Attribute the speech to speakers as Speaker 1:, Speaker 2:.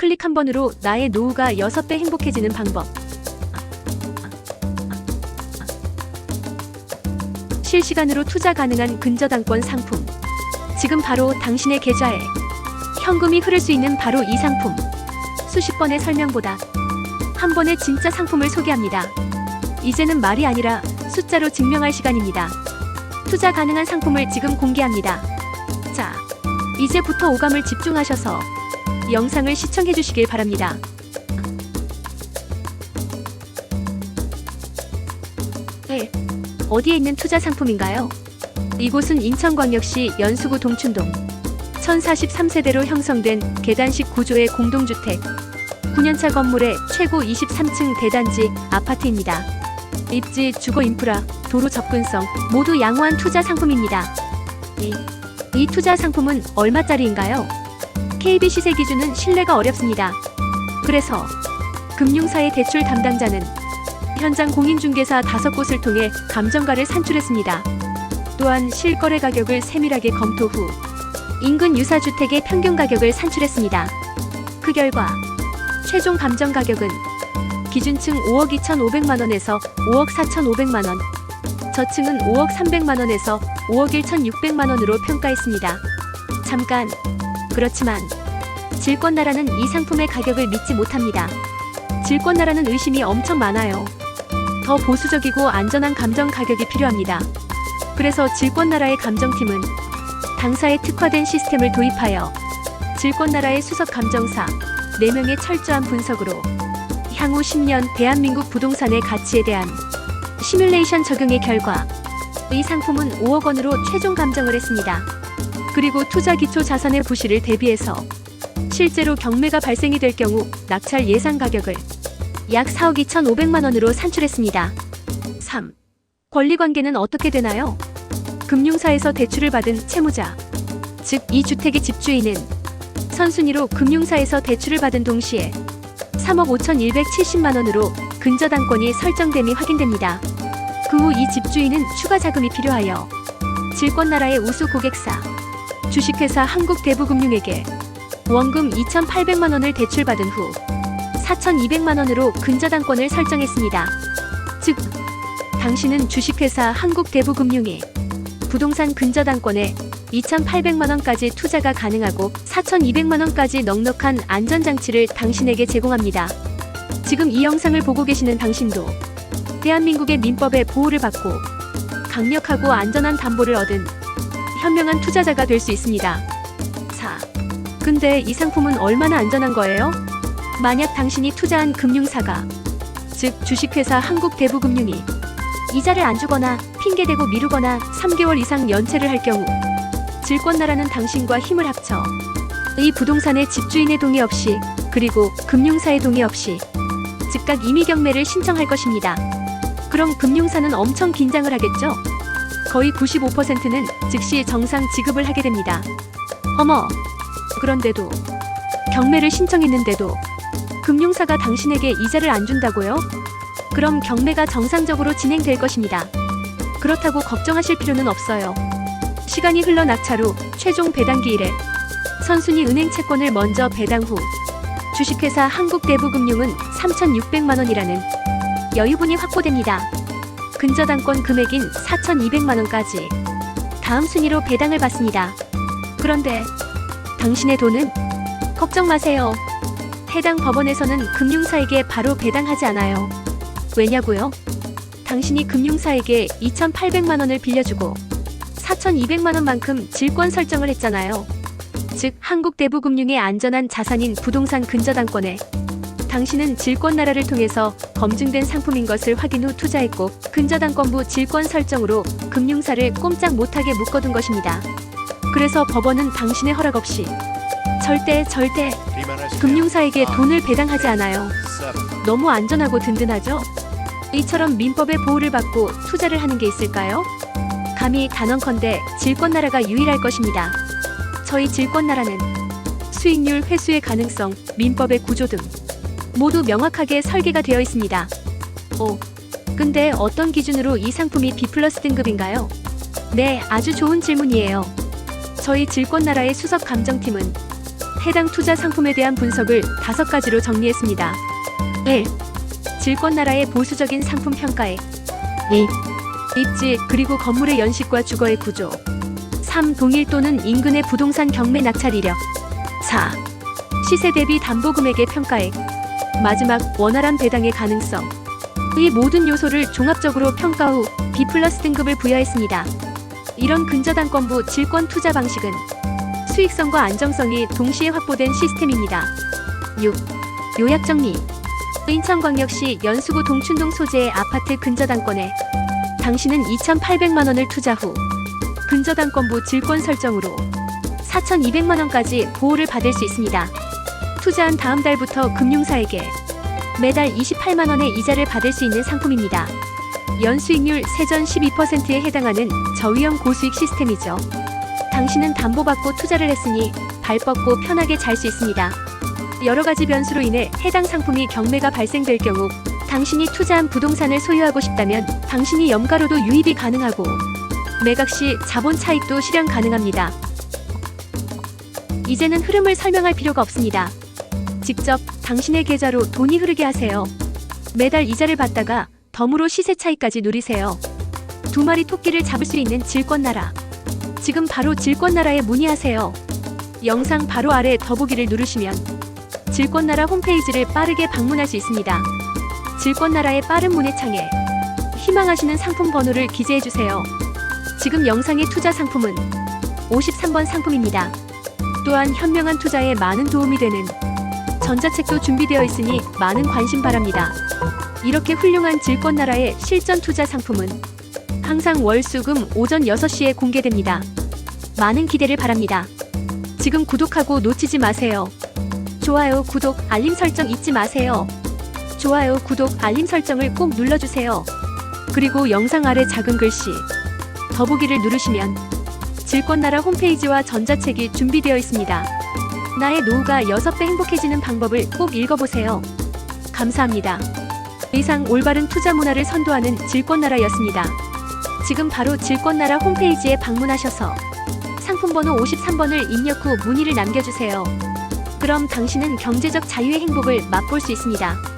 Speaker 1: 클릭 한 번으로 나의 노후가 6배 행복해지는 방법. 실시간으로 투자 가능한 근저당권 상품. 지금 바로 당신의 계좌에 현금이 흐를 수 있는 바로 이 상품. 수십 번의 설명보다 한 번에 진짜 상품을 소개합니다. 이제는 말이 아니라 숫자로 증명할 시간입니다. 투자 가능한 상품을 지금 공개합니다. 자, 이제부터 오감을 집중하셔서 영상을 시청해 주시길 바랍니다. 네, 어디에 있는 투자 상품인가요? 이곳은 인천광역시 연수구 동춘동 1043세대로 형성된 계단식 구조의 공동주택 9년차 건물의 최고 23층 대단지 아파트입니다. 입지, 주거 인프라, 도로 접근성 모두 양호한 투자 상품입니다. 이, 이 투자 상품은 얼마짜리인가요? KB 시세 기준은 신뢰가 어렵습니다. 그래서 금융사의 대출 담당자는 현장 공인중개사 다섯 곳을 통해 감정가를 산출했습니다. 또한 실거래 가격을 세밀하게 검토 후 인근 유사 주택의 평균 가격을 산출했습니다. 그 결과 최종 감정 가격은 기준층 5억 2,500만 원에서 5억 4,500만 원, 저층은 5억 300만 원에서 5억 1,600만 원으로 평가했습니다. 잠깐 그렇지만 질권나라는 이 상품의 가격을 믿지 못합니다. 질권나라는 의심이 엄청 많아요. 더 보수적이고 안전한 감정 가격이 필요합니다. 그래서 질권나라의 감정팀은 당사에 특화된 시스템을 도입하여 질권나라의 수석 감정사 4명의 철저한 분석으로 향후 10년 대한민국 부동산의 가치에 대한 시뮬레이션 적용의 결과 이 상품은 5억 원으로 최종 감정을 했습니다. 그리고 투자 기초 자산의 부실을 대비해서 실제로 경매가 발생이 될 경우 낙찰 예상 가격을 약 4억 2,500만 원으로 산출했습니다. 3. 권리 관계는 어떻게 되나요? 금융사에서 대출을 받은 채무자, 즉 이 주택의 집주인은 선순위로 금융사에서 대출을 받은 동시에 3억 5,170만 원으로 근저당권이 설정됨이 확인됩니다. 그 후 이 집주인은 추가 자금이 필요하여 질권나라의 우수 고객사 주식회사 한국대부금융에게 원금 2,800만 원을 대출받은 후 4,200만 원으로 근저당권을 설정했습니다. 즉, 당신은 주식회사 한국대부금융에 부동산 근저당권에 2,800만 원까지 투자가 가능하고 4,200만 원까지 넉넉한 안전장치를 당신에게 제공합니다. 지금 이 영상을 보고 계시는 당신도 대한민국의 민법의 보호를 받고 강력하고 안전한 담보를 얻은 현명한 투자자가 될 수 있습니다. 4. 근데 이 상품은 얼마나 안전한 거예요? 만약 당신이 투자한 금융사가 즉 주식회사 한국대부금융이 이자를 안 주거나 핑계대고 미루거나 3개월 이상 연체를 할 경우 질권나라는 당신과 힘을 합쳐 이 부동산의 집주인의 동의 없이 그리고 금융사의 동의 없이 즉각 임의 경매를 신청할 것입니다. 그럼 금융사는 엄청 긴장을 하겠죠? 거의 95%는 즉시 정상 지급을 하게 됩니다. 어머, 그런데도 경매를 신청했는데도 금융사가 당신에게 이자를 안 준다고요? 그럼 경매가 정상적으로 진행될 것입니다. 그렇다고 걱정하실 필요는 없어요. 시간이 흘러 후 최종 배당기 일에 선순위 은행 채권을 먼저 배당 후 주식회사 한국대부금융은 3,600만 원이라는 여유분이 확보됩니다. 근저당권 금액인 4,200만 원까지 다음 순위로 배당을 받습니다. 그런데 당신의 돈은 걱정 마세요. 해당 법원에서는 금융사에게 바로 배당하지 않아요. 왜냐고요? 당신이 금융사에게 2,800만 원을 빌려주고 4,200만 원만큼 질권 설정을 했잖아요. 즉 한국 대부금융의 안전한 자산인 부동산 근저당권에 당신은 질권나라를 통해서 검증된 상품인 것을 확인 후 투자했고 근저당권부 질권 설정으로 금융사를 꼼짝 못하게 묶어둔 것입니다. 그래서 법원은 당신의 허락 없이 절대 절대 금융사에게 돈을 배당하지 않아요. 너무 안전하고 든든하죠? 이처럼 민법의 보호를 받고 투자를 하는 게 있을까요? 감히 단언컨대 질권나라가 유일할 것입니다. 저희 질권나라는 수익률 회수의 가능성, 민법의 구조 등 모두 명확하게 설계가 되어 있습니다. 오, 근데 어떤 기준으로 이 상품이 B 플러스 등급인가요? 네, 아주 좋은 질문이에요. 저희 질권나라의 수석 감정팀은 해당 투자 상품에 대한 분석을 다섯 가지로 정리했습니다. 1. 질권나라의 보수적인 상품 평가에 2. 입지 그리고 건물의 연식과 주거의 구조 3. 동일 또는 인근의 부동산 경매 낙찰 이력 4. 시세 대비 담보 금액의 평가액 마지막 원활한 배당의 가능성 이 모든 요소를 종합적으로 평가 후 B 플러스 등급을 부여했습니다. 이런 근저당권부 질권 투자 방식은 수익성과 안정성이 동시에 확보된 시스템입니다. 6. 요약 정리 인천광역시 연수구 동춘동 소재의 아파트 근저당권에 당신은 2,800만 원을 투자 후 근저당권부 질권 설정으로 4,200만 원까지 보호를 받을 수 있습니다. 투자한 다음 달부터 금융사에게 매달 28만 원의 이자를 받을 수 있는 상품입니다. 연수익률 세전 12%에 해당하는 저위험 고수익 시스템이죠. 당신은 담보받고 투자를 했으니 발 뻗고 편하게 잘 수 있습니다. 여러 가지 변수로 인해 해당 상품이 경매가 발생될 경우 당신이 투자한 부동산을 소유하고 싶다면 당신이 염가로도 유입이 가능하고 매각 시 자본 차익도 실현 가능합니다. 이제는 흐름을 설명할 필요가 없습니다. 직접 당신의 계좌로 돈이 흐르게 하세요. 매달 이자를 받다가 덤으로 시세 차익까지 누리세요. 두 마리 토끼를 잡을 수 있는 질권나라. 지금 바로 질권나라에 문의하세요. 영상 바로 아래 더보기를 누르시면 질권나라 홈페이지를 빠르게 방문할 수 있습니다. 질권나라의 빠른 문의창에 희망하시는 상품 번호를 기재해 주세요. 지금 영상의 투자 상품은 53번 상품입니다. 또한 현명한 투자에 많은 도움이 되는 전자책도 준비되어 있으니 많은 관심 바랍니다. 이렇게 훌륭한 질권 나라의 실전 투자 상품은 항상 월수금 오전 6시에 공개됩니다. 많은 기대를 바랍니다. 지금 구독하고 놓치지 마세요. 좋아요, 구독, 알림 설정 잊지 마세요. 좋아요, 구독, 알림 설정을 꼭 눌러주세요. 그리고 영상 아래 작은 글씨 더보기를 누르시면 질권나라 홈페이지와 전자책이 준비되어 있습니다. 나의 노후가 6배 행복해지는 방법을 꼭 읽어보세요. 감사합니다. 이상 올바른 투자 문화를 선도하는 질권나라였습니다. 지금 바로 질권나라 홈페이지에 방문하셔서 상품번호 53번을 입력 후 문의를 남겨주세요. 그럼 당신은 경제적 자유의 행복을 맛볼 수 있습니다.